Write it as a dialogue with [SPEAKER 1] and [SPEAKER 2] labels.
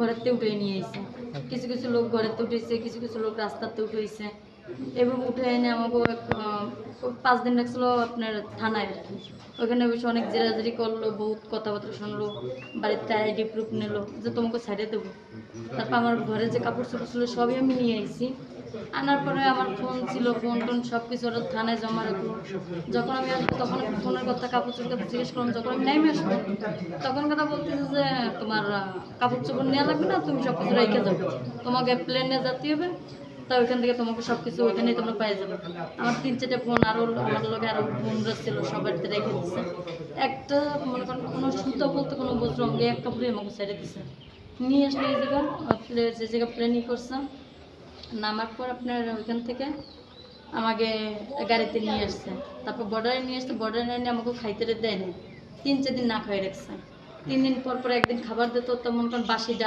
[SPEAKER 1] ঘরেতে উঠে নিয়ে এসে কিছু কিছু লোক ঘরেতে উঠেছে, কিছু কিছু লোক রাস্তাতে উঠেছে। এবং উঠে এনে আমাকে পাঁচ দিন রাখছিল আপনার থানায় আর কি। ওইখানে বসে অনেক জেরাজারি করল, বহুত কথাবার্তা শুনলো, বাড়িতে আইডি প্রুফ নিলো যে তোমাকে ছাড়িয়ে দেবো। তারপর আমার ঘরে যে কাপড় চোপড় ছিল সবই আমি নিয়ে আইছি। আনার পরে আমার ফোন ছিল ফোন টোন সব কিছু ওরা থানায় জমা রাখল। যখন আমি আসব, তখন ফোনের কথা কাপড় চোপড় কথা জিজ্ঞেস করলাম, যখন আমি নেমে আসব, তখন কথা বলতেছে যে, তোমার কাপড় চোপড় নেওয়া লাগবে না, তুমি সব কিছু রেখে যাবে তোমাকে প্লেনে যেতে হবে, তা ওইখান থেকে তোমাকে সব কিছু ওখানেই তোমরা পাই যাবে। আমার তিন, চারটে ফোন আরও আমার লগে আরও বোনরা ছিল, সবার রেখে দিচ্ছে একটা, মনে করেন, কোনো সুতো বলতে কোনো বস্ত্র আমাকে এক কাপড়ে আমাকে ছেড়ে দিচ্ছে নিয়ে আসলে এই জায়গা যে জায়গা প্লেনই করছিলাম নামার পর আপনার ওইখান থেকে আমাকে গাড়িতে নিয়ে আসছে। তারপর বর্ডারে নিয়ে আসছে বর্ডারে নিয়ে আমাকে খাইতে দেয়নি তিন, চার দিন না খাইয়ে রাখছে। তিন দিন পর পর একদিন খাবার দিত তো মনে করেন বাসি